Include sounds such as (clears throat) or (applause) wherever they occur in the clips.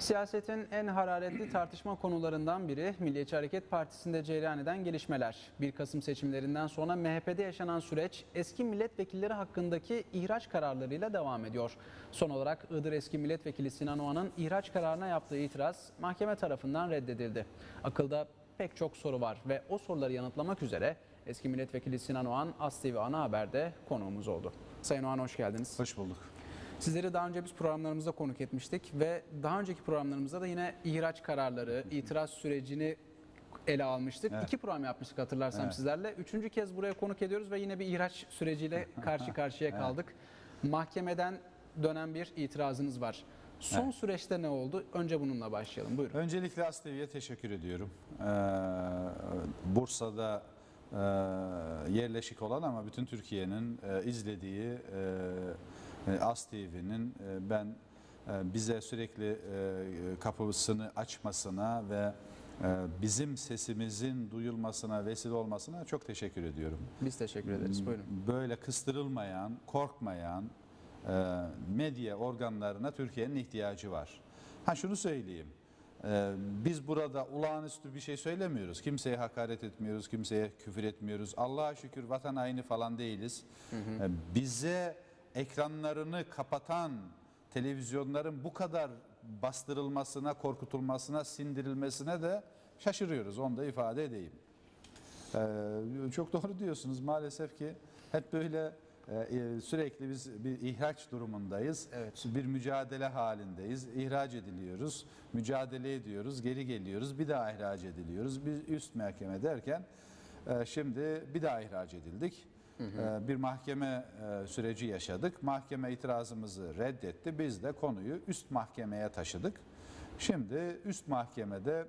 Siyasetin en hararetli tartışma konularından biri Milliyetçi Hareket Partisi'nde cereyan eden gelişmeler. 1 Kasım seçimlerinden sonra MHP'de yaşanan süreç eski milletvekilleri hakkındaki ihraç kararlarıyla devam ediyor. Son olarak Iğdır eski milletvekili Sinan Oğan'ın ihraç kararına yaptığı itiraz mahkeme tarafından reddedildi. Akılda pek çok soru var ve o soruları yanıtlamak üzere eski milletvekili Sinan Oğan As TV Ana Haber'de konuğumuz oldu. Sayın Oğan hoş geldiniz. Hoş bulduk. Sizleri daha önce biz programlarımızda konuk etmiştik ve daha önceki programlarımızda da yine ihraç kararları, itiraz sürecini ele almıştık. Evet. İki program yapmıştık hatırlarsam Evet. sizlerle. Üçüncü kez buraya konuk ediyoruz ve yine bir ihraç süreciyle (laughs) karşı karşıya kaldık. Mahkemeden dönen bir itirazınız var. Son Evet. süreçte ne oldu? Önce bununla başlayalım. Buyurun. Öncelikle Aslevi'ye teşekkür ediyorum. Ee, Bursa'da e, yerleşik olan ama bütün Türkiye'nin e, izlediği e, As TV'nin e, ben e, bize sürekli e, kapısını açmasına ve e, bizim sesimizin duyulmasına vesile olmasına çok teşekkür ediyorum. Biz teşekkür ederiz. Buyurun. böyle kıstırılmayan, korkmayan e, medya organlarına Türkiye'nin ihtiyacı var. Ha şunu söyleyeyim. e, biz burada olağanüstü bir şey söylemiyoruz. Kimseye hakaret etmiyoruz, kimseye küfür etmiyoruz. Allah'a şükür vatan haini falan değiliz. E, bize ekranlarını kapatan televizyonların bu kadar bastırılmasına, korkutulmasına, sindirilmesine de şaşırıyoruz. Onu da ifade edeyim. Ee, çok doğru diyorsunuz maalesef ki hep böyle e, sürekli biz bir ihraç durumundayız. Evet. Bir mücadele halindeyiz. İhraç ediliyoruz, mücadele ediyoruz, geri geliyoruz, bir daha ihraç ediliyoruz. Bir üst mahkeme derken e, şimdi bir daha ihraç edildik. E, Bir mahkeme e, süreci yaşadık. Mahkeme itirazımızı reddetti. Biz de konuyu üst mahkemeye taşıdık. Şimdi üst mahkemede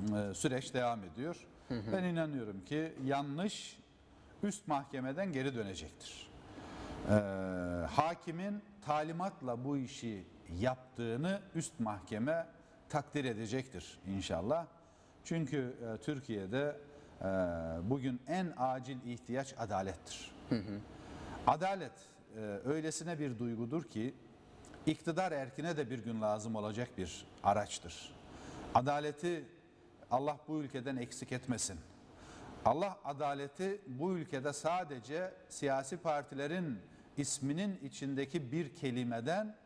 e, süreç devam ediyor. Ben inanıyorum ki yanlış üst mahkemeden geri dönecektir. Ee, hakimin talimatla bu işi yaptığını üst mahkeme takdir edecektir inşallah. Çünkü e, Türkiye'de bugün en acil ihtiyaç adalettir. Adalet e, öylesine bir duygudur ki iktidar erkine de bir gün lazım olacak bir araçtır. Adaleti Allah bu ülkeden eksik etmesin. Allah adaleti bu ülkede sadece siyasi partilerin isminin içindeki bir kelimeden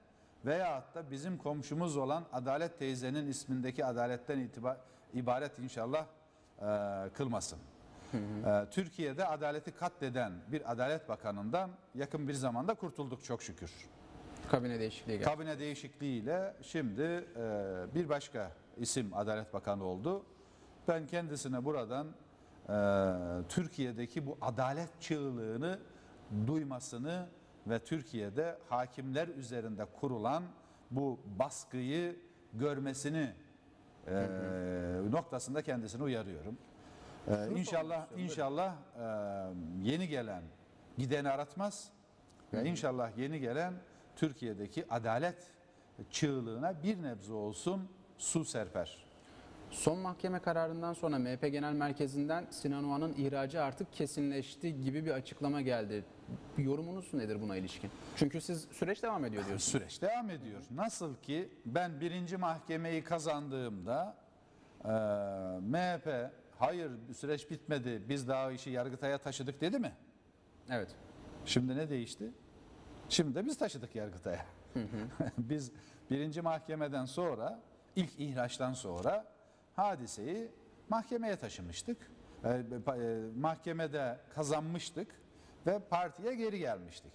veyahut da bizim komşumuz olan Adalet teyzenin ismindeki adaletten itibar, ibaret inşallah e, kılmasın. E, Türkiye'de adaleti katleden bir adalet bakanından yakın bir zamanda kurtulduk çok şükür. Kabine değişikliği geldi. Kabine değişikliğiyle şimdi e, bir başka isim Adalet Bakanı oldu. Ben kendisine buradan Türkiye'deki bu adalet çığlığını duymasını ve Türkiye'de hakimler üzerinde kurulan bu baskıyı görmesini e, noktasında kendisini uyarıyorum. E, inşallah inşallah e, yeni gelen gideni aratmaz. Ve inşallah yeni gelen Türkiye'deki adalet çığlığına bir nebze olsun su serper. Son mahkeme kararından sonra MHP Genel Merkezi'nden Sinan Oğan'ın ihracı artık kesinleşti gibi bir açıklama geldi. Yorumunuz nedir buna ilişkin? Çünkü siz süreç devam ediyor diyorsunuz. (laughs) Süreç devam ediyor. Nasıl ki ben birinci mahkemeyi kazandığımda e, MHP hayır süreç bitmedi biz daha işi Yargıtay'a taşıdık dedi mi? Evet. Şimdi ne değişti? Şimdi de biz taşıdık Yargıtay'a. (laughs) biz birinci mahkemeden sonra, ilk ihraçtan sonra hadiseyi mahkemeye taşımıştık. Ee, pa- e, mahkemede kazanmıştık ve partiye geri gelmiştik.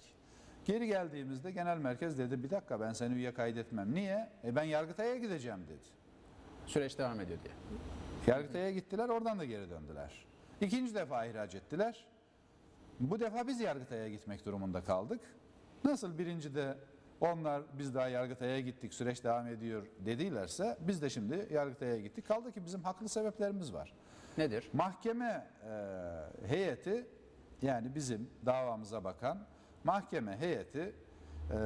Geri geldiğimizde genel merkez dedi bir dakika ben seni üye kaydetmem. Niye? E ben Yargıtay'a gideceğim dedi. Süreç devam ediyor diye. Yargıtay'a gittiler oradan da geri döndüler. İkinci defa ihraç ettiler. Bu defa biz Yargıtay'a gitmek durumunda kaldık. Nasıl birincide onlar biz daha Yargıtay'a gittik süreç devam ediyor dedilerse biz de şimdi Yargıtay'a gittik. Kaldı ki bizim haklı sebeplerimiz var. Nedir? Mahkeme e, heyeti yani bizim davamıza bakan mahkeme heyeti e,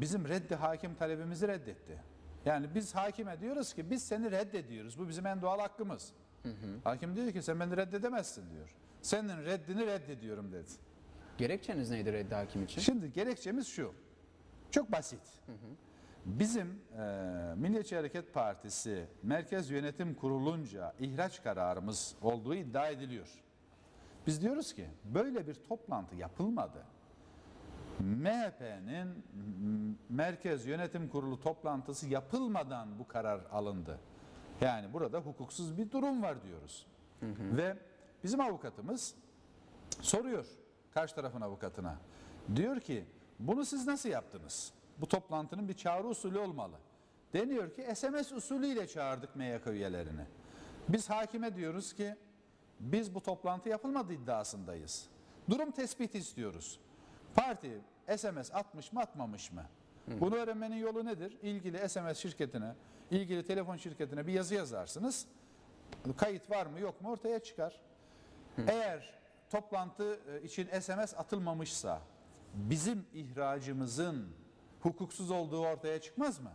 bizim reddi hakim talebimizi reddetti. Yani biz hakime diyoruz ki biz seni reddediyoruz. Bu bizim en doğal hakkımız. Hakim diyor ki sen beni reddedemezsin diyor. Senin reddini reddediyorum dedi. Gerekçeniz neydi reddi hakim için? Şimdi gerekçemiz şu. Çok basit. Bizim e, Milliyetçi Hareket Partisi Merkez Yönetim Kurulunca ihraç kararımız olduğu iddia ediliyor. Biz diyoruz ki böyle bir toplantı yapılmadı. MHP'nin Merkez Yönetim Kurulu toplantısı yapılmadan bu karar alındı. Yani burada hukuksuz bir durum var diyoruz. Ve bizim avukatımız soruyor karşı tarafın avukatına. Diyor ki bunu siz nasıl yaptınız? Bu toplantının bir çağrı usulü olmalı. Deniyor ki SMS usulüyle çağırdık MYK üyelerini. Biz hakime diyoruz ki biz bu toplantı yapılmadı iddiasındayız. Durum tespiti istiyoruz. Parti SMS atmış mı atmamış mı? Bunu öğrenmenin yolu nedir? İlgili SMS şirketine, ilgili telefon şirketine bir yazı yazarsınız. Kayıt var mı yok mu ortaya çıkar. Eğer toplantı e, için SMS atılmamışsa bizim ihracımızın hukuksuz olduğu ortaya çıkmaz mı?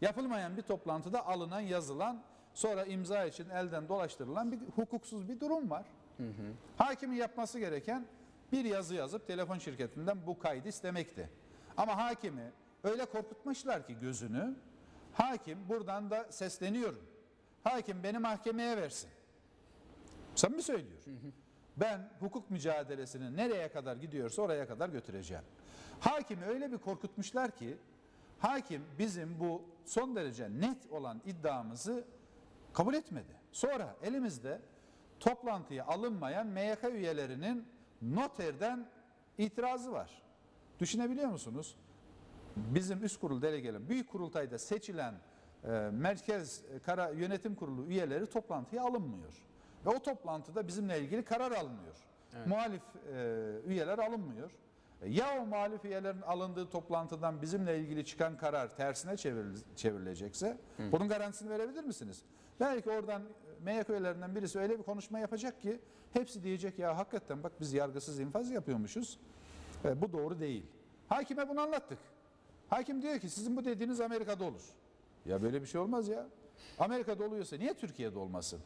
Yapılmayan bir toplantıda alınan yazılan sonra imza için elden dolaştırılan bir hukuksuz bir durum var. Hakimin yapması gereken bir yazı yazıp telefon şirketinden bu kaydı istemekti. Ama hakimi öyle korkutmuşlar ki gözünü. Hakim buradan da sesleniyorum. Hakim beni mahkemeye versin. Samimi söylüyor. Ben hukuk mücadelesini nereye kadar gidiyorsa oraya kadar götüreceğim. Hakimi öyle bir korkutmuşlar ki hakim bizim bu son derece net olan iddiamızı kabul etmedi. Sonra elimizde toplantıya alınmayan MYK üyelerinin noterden itirazı var. Düşünebiliyor musunuz? Bizim üst kurul delegeler, büyük kurultayda seçilen e, merkez e, kara yönetim kurulu üyeleri toplantıya alınmıyor. Ve o toplantıda bizimle ilgili karar alınıyor. Muhalif e, üyeler alınmıyor. E, Ya o muhalif üyelerin alındığı toplantıdan bizimle ilgili çıkan karar tersine çevril- çevrilecekse bunun garantisini verebilir misiniz? Belki oradan e, MYK üyelerinden birisi öyle bir konuşma yapacak ki hepsi diyecek ya hakikaten bak biz yargısız infaz yapıyormuşuz. E, bu doğru değil. Hakime bunu anlattık. Hakim diyor ki sizin bu dediğiniz Amerika'da olur. Ya böyle bir şey olmaz ya. Amerika'da oluyorsa niye Türkiye'de olmasın?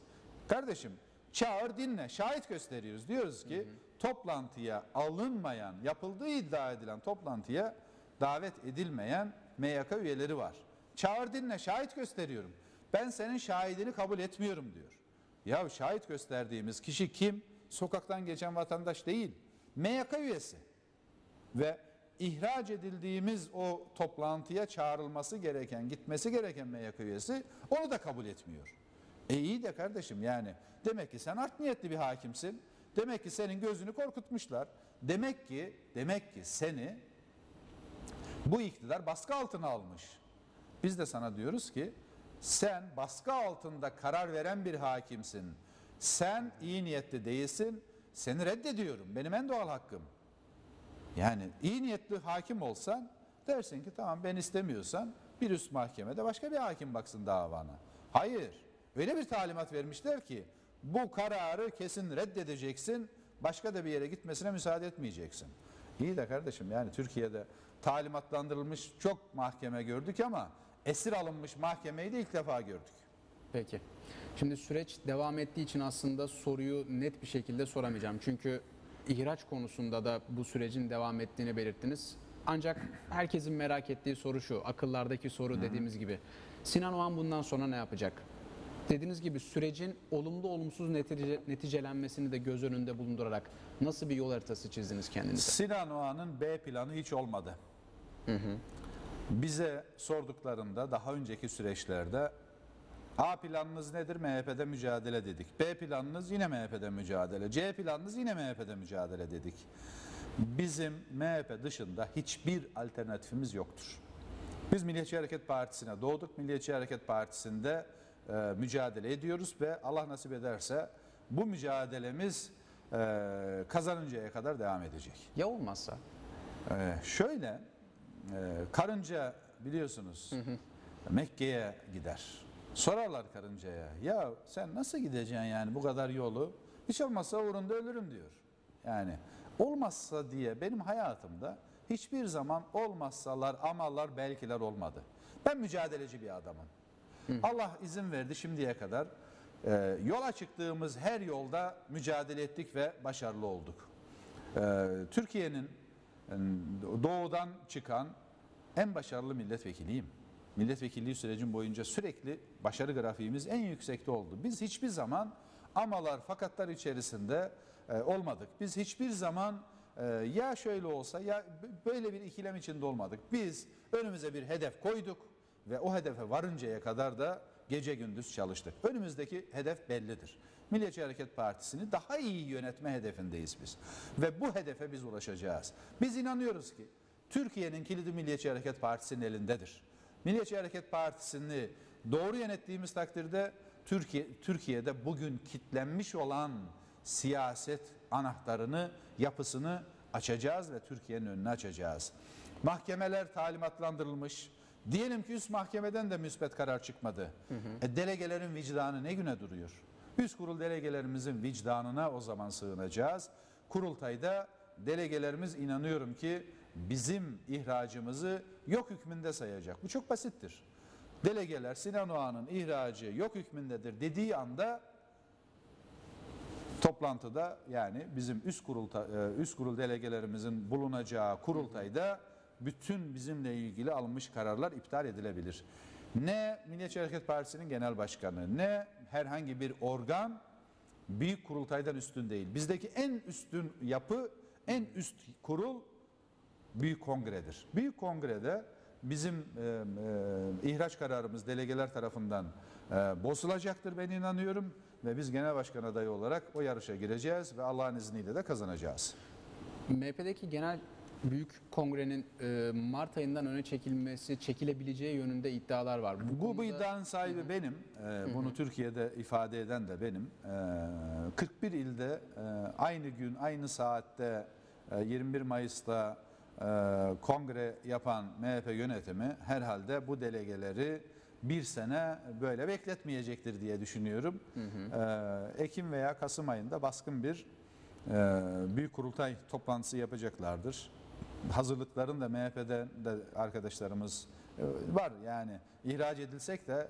Kardeşim çağır dinle şahit gösteriyoruz. Diyoruz ki toplantıya alınmayan yapıldığı iddia edilen toplantıya davet edilmeyen MYK üyeleri var. Çağır dinle şahit gösteriyorum. Ben senin şahidini kabul etmiyorum diyor. Ya şahit gösterdiğimiz kişi kim? Sokaktan geçen vatandaş değil. MYK üyesi ve ihraç edildiğimiz o toplantıya çağrılması gereken, gitmesi gereken MYK üyesi onu da kabul etmiyor. E iyi de kardeşim yani demek ki sen art niyetli bir hakimsin. Demek ki senin gözünü korkutmuşlar. Demek ki demek ki seni bu iktidar baskı altına almış. Biz de sana diyoruz ki sen baskı altında karar veren bir hakimsin. Sen iyi niyetli değilsin. Seni reddediyorum. Benim en doğal hakkım. Yani iyi niyetli hakim olsan dersin ki tamam ben istemiyorsan bir üst mahkemede başka bir hakim baksın davana. Hayır. Öyle bir talimat vermişler ki bu kararı kesin reddedeceksin. Başka da bir yere gitmesine müsaade etmeyeceksin. İyi de kardeşim yani Türkiye'de talimatlandırılmış çok mahkeme gördük ama esir alınmış mahkemeyi de ilk defa gördük. Peki. Şimdi süreç devam ettiği için aslında soruyu net bir şekilde soramayacağım. Çünkü ihraç konusunda da bu sürecin devam ettiğini belirttiniz. Ancak herkesin merak ettiği soru şu, akıllardaki soru dediğimiz gibi. Sinan Oğan bundan sonra ne yapacak? Dediğiniz gibi sürecin olumlu olumsuz netice, neticelenmesini de göz önünde bulundurarak nasıl bir yol haritası çizdiniz kendinize? Sinan Oğan'ın B planı hiç olmadı. Bize sorduklarında daha önceki süreçlerde A planınız nedir? MHP'de mücadele dedik. B planınız yine MHP'de mücadele. C planınız yine MHP'de mücadele dedik. Bizim MHP dışında hiçbir alternatifimiz yoktur. Biz Milliyetçi Hareket Partisi'ne doğduk. Milliyetçi Hareket Partisi'nde e, mücadele ediyoruz ve Allah nasip ederse bu mücadelemiz e, kazanıncaya kadar devam edecek. Ya olmazsa? Ee, şöyle, e, karınca biliyorsunuz Mekke'ye gider. Sorarlar karıncaya, ya sen nasıl gideceksin yani bu kadar yolu? Hiç olmazsa uğrunda ölürüm diyor. Yani olmazsa diye benim hayatımda hiçbir zaman olmazsalar, amalar, belkiler olmadı. Ben mücadeleci bir adamım. Allah izin verdi şimdiye kadar. e, yola çıktığımız her yolda mücadele ettik ve başarılı olduk. Ee, Türkiye'nin e, doğudan çıkan en başarılı milletvekiliyim. milletvekilliği sürecim boyunca sürekli başarı grafiğimiz en yüksekte oldu. Biz hiçbir zaman amalar fakatlar içerisinde e, olmadık. Biz hiçbir zaman e, ya şöyle olsa ya böyle bir ikilem içinde olmadık. Biz önümüze bir hedef koyduk ve o hedefe varıncaya kadar da gece gündüz çalıştık. Önümüzdeki hedef bellidir. Milliyetçi Hareket Partisi'ni daha iyi yönetme hedefindeyiz biz. Ve bu hedefe biz ulaşacağız. Biz inanıyoruz ki Türkiye'nin kilidi Milliyetçi Hareket Partisi'nin elindedir. Milliyetçi Hareket Partisi'ni doğru yönettiğimiz takdirde Türkiye Türkiye'de bugün kitlenmiş olan siyaset anahtarını, yapısını açacağız ve Türkiye'nin önünü açacağız. Mahkemeler talimatlandırılmış. Diyelim ki üst mahkemeden de müspet karar çıkmadı. E, delegelerin vicdanı ne güne duruyor? Üst kurul delegelerimizin vicdanına o zaman sığınacağız. Kurultayda delegelerimiz inanıyorum ki bizim ihracımızı yok hükmünde sayacak. Bu çok basittir. Delegeler Sinan Oğan'ın ihracı yok hükmündedir dediği anda toplantıda yani bizim üst kurulta, e, üst kurul delegelerimizin bulunacağı kurultayda bütün bizimle ilgili alınmış kararlar iptal edilebilir. Ne Milliyetçi Hareket Partisi'nin genel başkanı ne herhangi bir organ büyük kurultaydan üstün değil. Bizdeki en üstün yapı, en üst kurul Büyük Kongre'dir. Büyük Kongre'de bizim e, e, ihraç kararımız delegeler tarafından e, bozulacaktır ben inanıyorum ve biz genel başkan adayı olarak o yarışa gireceğiz ve Allah'ın izniyle de kazanacağız. MHP'deki genel büyük kongrenin e, Mart ayından öne çekilmesi, çekilebileceği yönünde iddialar var. Bu, bu konuda- iddianın sahibi benim. Ee, bunu Türkiye'de ifade eden de benim. Ee, 41 ilde e, aynı gün, aynı saatte e, 21 Mayıs'ta e, kongre yapan MHP yönetimi herhalde bu delegeleri bir sene böyle bekletmeyecektir diye düşünüyorum. Ee, Ekim veya Kasım ayında baskın bir e, büyük kurultay toplantısı yapacaklardır. Hazırlıkların da MHP'de de arkadaşlarımız e, var yani ihraç edilsek de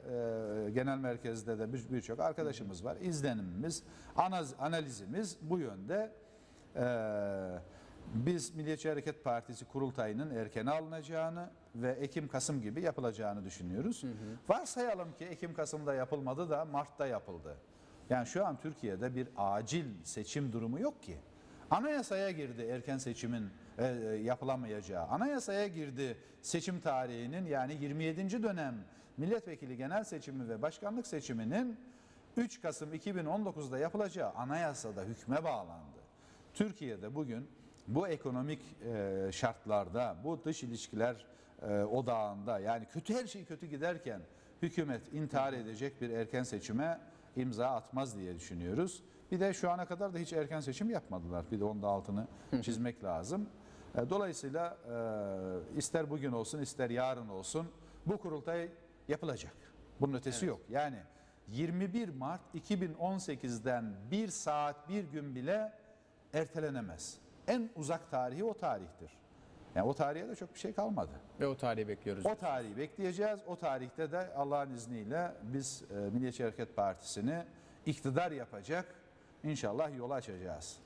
e, genel merkezde de bir- birçok arkadaşımız var. İzlenimimiz, anaz, analizimiz bu yönde. E, biz Milliyetçi Hareket Partisi kurultayının erken alınacağını ve Ekim-Kasım gibi yapılacağını düşünüyoruz. Varsayalım ki Ekim-Kasım'da yapılmadı da Mart'ta yapıldı. Yani şu an Türkiye'de bir acil seçim durumu yok ki. Anayasaya girdi erken seçimin e, yapılamayacağı. Anayasaya girdi seçim tarihinin yani 27. dönem milletvekili genel seçimi ve başkanlık seçiminin 3 Kasım 2019'da yapılacağı anayasada hükme bağlandı. Türkiye'de bugün bu ekonomik e, şartlarda, bu dış ilişkiler e, odağında yani kötü her şey kötü giderken hükümet intihar edecek bir erken seçime imza atmaz diye düşünüyoruz. Bir de şu ana kadar da hiç erken seçim yapmadılar. Bir de onun da altını çizmek lazım. E, Dolayısıyla e, ister bugün olsun ister yarın olsun bu kurultay yapılacak. Bunun ötesi yok. Yani 21 Mart 2018'den bir saat bir gün bile ertelenemez. En uzak tarihi o tarihtir. Yani o tarihe de çok bir şey kalmadı. Ve o tarihi bekliyoruz. O tarihi bekleyeceğiz. O tarihte de Allah'ın izniyle biz e, Milliyetçi Hareket Partisi'ni iktidar yapacak inşallah yolu açacağız.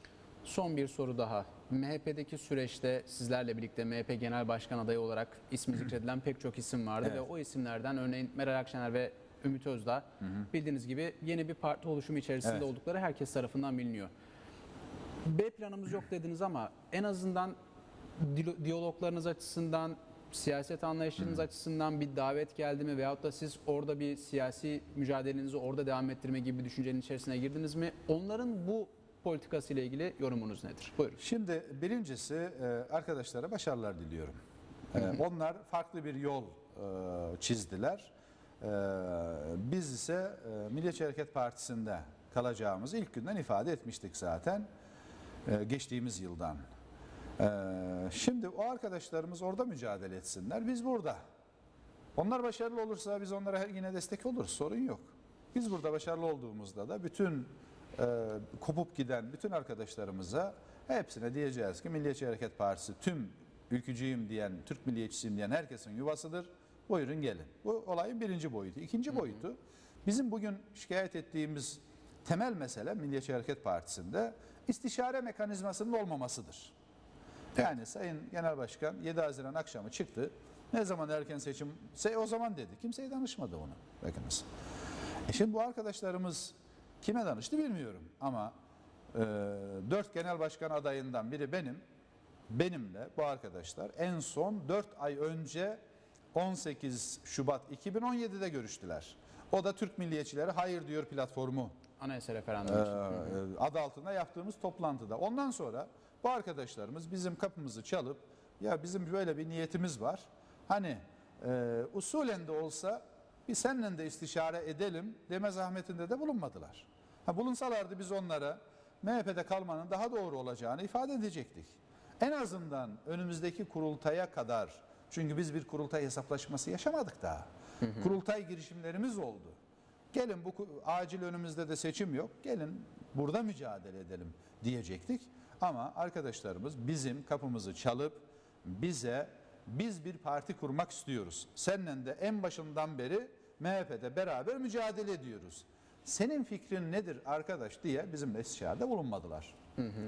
Son bir soru daha. MHP'deki süreçte sizlerle birlikte MHP Genel Başkan adayı olarak ismi zikredilen pek çok isim vardı Evet. ve o isimlerden örneğin Meral Akşener ve Ümit Özdağ bildiğiniz gibi yeni bir parti oluşumu içerisinde Evet. oldukları herkes tarafından biliniyor. B planımız yok dediniz ama en azından diyaloglarınız açısından, siyaset anlayışınız açısından bir davet geldi mi veyahut da siz orada bir siyasi mücadelenizi orada devam ettirme gibi bir düşüncenin içerisine girdiniz mi? Onların bu politikası ile ilgili yorumunuz nedir? Buyurun. Şimdi birincisi e, arkadaşlara başarılar diliyorum. E, Onlar farklı bir yol e, çizdiler. Biz ise Milliyetçi Hareket Partisi'nde kalacağımızı ilk günden ifade etmiştik zaten geçtiğimiz yıldan. Şimdi o arkadaşlarımız orada mücadele etsinler, biz burada. Onlar başarılı olursa biz onlara yine destek oluruz, sorun yok. Biz burada başarılı olduğumuzda da bütün e, kopup giden bütün arkadaşlarımıza hepsine diyeceğiz ki Milliyetçi Hareket Partisi tüm ülkücüyüm diyen, Türk milliyetçisiyim diyen herkesin yuvasıdır. Buyurun gelin. Bu olayın birinci boyutu. İkinci boyutu bizim bugün şikayet ettiğimiz temel mesele Milliyetçi Hareket Partisi'nde istişare mekanizmasının olmamasıdır. Yani Sayın Genel Başkan 7 Haziran akşamı çıktı. Ne zaman erken seçim? Se o zaman dedi. Kimseye danışmadı onu. Bakınız. E şimdi bu arkadaşlarımız kime danıştı bilmiyorum ama e, dört genel başkan adayından biri benim. Benimle bu arkadaşlar en son 4 ay önce 18 Şubat 2017'de görüştüler. O da Türk Milliyetçileri Hayır Diyor platformu Anayasa e, referandumu için. adı altında yaptığımız toplantıda. Ondan sonra bu arkadaşlarımız bizim kapımızı çalıp ya bizim böyle bir niyetimiz var. Hani e, usulen de olsa bir seninle de istişare edelim deme zahmetinde de bulunmadılar. Ha, bulunsalardı biz onlara MHP'de kalmanın daha doğru olacağını ifade edecektik. En azından önümüzdeki kurultaya kadar çünkü biz bir kurultay hesaplaşması yaşamadık daha. Kurultay girişimlerimiz oldu. Gelin bu acil önümüzde de seçim yok. Gelin burada mücadele edelim diyecektik. Ama arkadaşlarımız bizim kapımızı çalıp bize biz bir parti kurmak istiyoruz. Seninle de en başından beri MHP'de beraber mücadele ediyoruz. Senin fikrin nedir arkadaş diye bizimle istişarede bulunmadılar.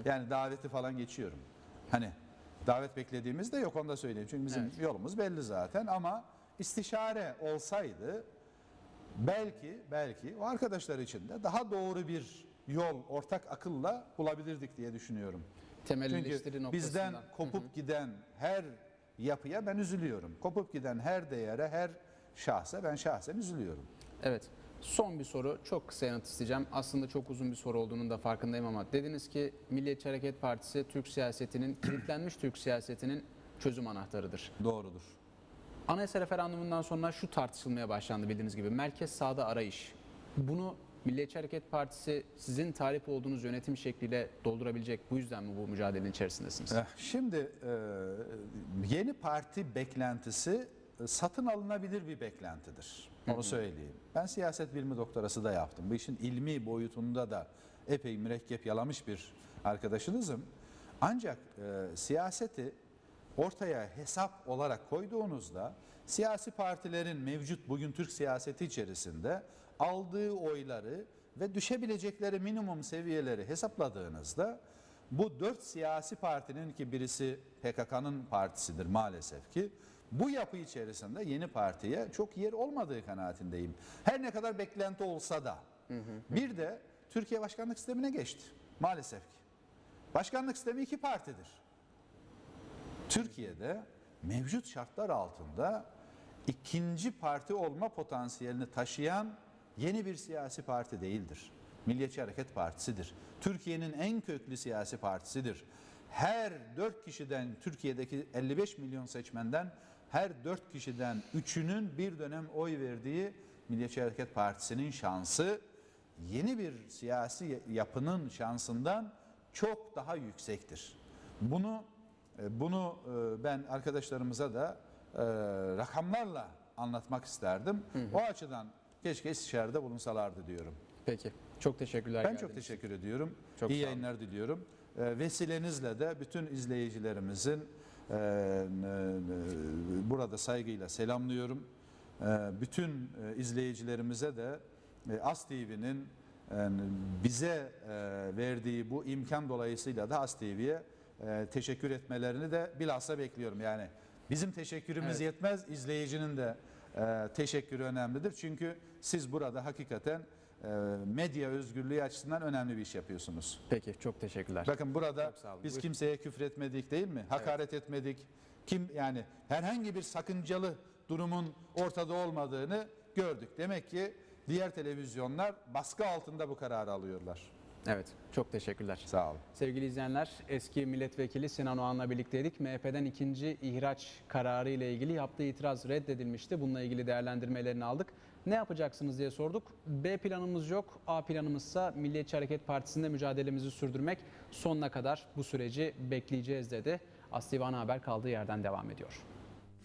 Yani daveti falan geçiyorum. Hani davet beklediğimiz de yok onu da söyleyeyim. Çünkü bizim Evet. yolumuz belli zaten ama istişare olsaydı belki belki o arkadaşlar için de daha doğru bir yol ortak akılla bulabilirdik diye düşünüyorum. Temel Çünkü bizden kopup giden her yapıya ben üzülüyorum. Kopup giden her değere, her şahsa ben şahsen üzülüyorum. Evet. Son bir soru. Çok kısa yanıt isteyeceğim. Aslında çok uzun bir soru olduğunun da farkındayım ama dediniz ki Milliyetçi Hareket Partisi Türk siyasetinin, (clears throat) kilitlenmiş Türk siyasetinin çözüm anahtarıdır. Doğrudur. Anayasa referandumundan sonra şu tartışılmaya başlandı bildiğiniz gibi. Merkez sağda arayış. Bunu Milliyetçi Hareket Partisi sizin talip olduğunuz yönetim şekliyle doldurabilecek. Bu yüzden mi bu mücadelenin içerisindesiniz? Eh, Şimdi yeni parti beklentisi satın alınabilir bir beklentidir. Onu söyleyeyim. Ben siyaset bilimi doktorası da yaptım. Bu işin ilmi boyutunda da epey mürekkep yalamış bir arkadaşınızım. Ancak e, siyaseti ortaya hesap olarak koyduğunuzda siyasi partilerin mevcut bugün Türk siyaseti içerisinde aldığı oyları ve düşebilecekleri minimum seviyeleri hesapladığınızda bu dört siyasi partinin ki birisi PKK'nın partisidir maalesef ki bu yapı içerisinde yeni partiye çok yer olmadığı kanaatindeyim. Her ne kadar beklenti olsa da. Bir de Türkiye başkanlık sistemine geçti maalesef ki. Başkanlık sistemi iki partidir. Türkiye'de mevcut şartlar altında ikinci parti olma potansiyelini taşıyan yeni bir siyasi parti değildir. Milliyetçi Hareket Partisi'dir. Türkiye'nin en köklü siyasi partisidir. Her dört kişiden Türkiye'deki 55 milyon seçmenden her dört kişiden üçünün bir dönem oy verdiği Milliyetçi Hareket Partisi'nin şansı yeni bir siyasi yapının şansından çok daha yüksektir. Bunu e, bunu e, ben arkadaşlarımıza da e, rakamlarla anlatmak isterdim. O açıdan keşke istişarede bulunsalardı diyorum. Peki. Çok teşekkürler. Ben çok teşekkür ediyorum. Çok İyi yayınlar diliyorum. Vesilenizle de bütün izleyicilerimizin burada saygıyla selamlıyorum. E, Bütün e, izleyicilerimize de e, As TV'nin e, bize e, verdiği bu imkan dolayısıyla da As TV'ye e, teşekkür etmelerini de bilhassa bekliyorum. Yani bizim teşekkürümüz Evet. yetmez, izleyicinin de e, teşekkürü önemlidir. Çünkü siz burada hakikaten e, medya özgürlüğü açısından önemli bir iş yapıyorsunuz. Peki. Çok teşekkürler. Bakın burada biz Buyurun. kimseye küfür etmedik değil mi? Hakaret etmedik. Kim yani herhangi bir sakıncalı durumun ortada olmadığını gördük. Demek ki diğer televizyonlar baskı altında bu kararı alıyorlar. Evet. Çok teşekkürler. Sağ olun. Sevgili izleyenler, eski milletvekili Sinan Oğan'la birlikteydik. MHP'den ikinci ihraç kararı ile ilgili yaptığı itiraz reddedilmişti. Bununla ilgili değerlendirmelerini aldık. Ne yapacaksınız diye sorduk. B planımız yok. A planımızsa Milliyetçi Hareket Partisi'nde mücadelemizi sürdürmek. Sonuna kadar bu süreci bekleyeceğiz dedi. Aslı Haber kaldığı yerden devam ediyor.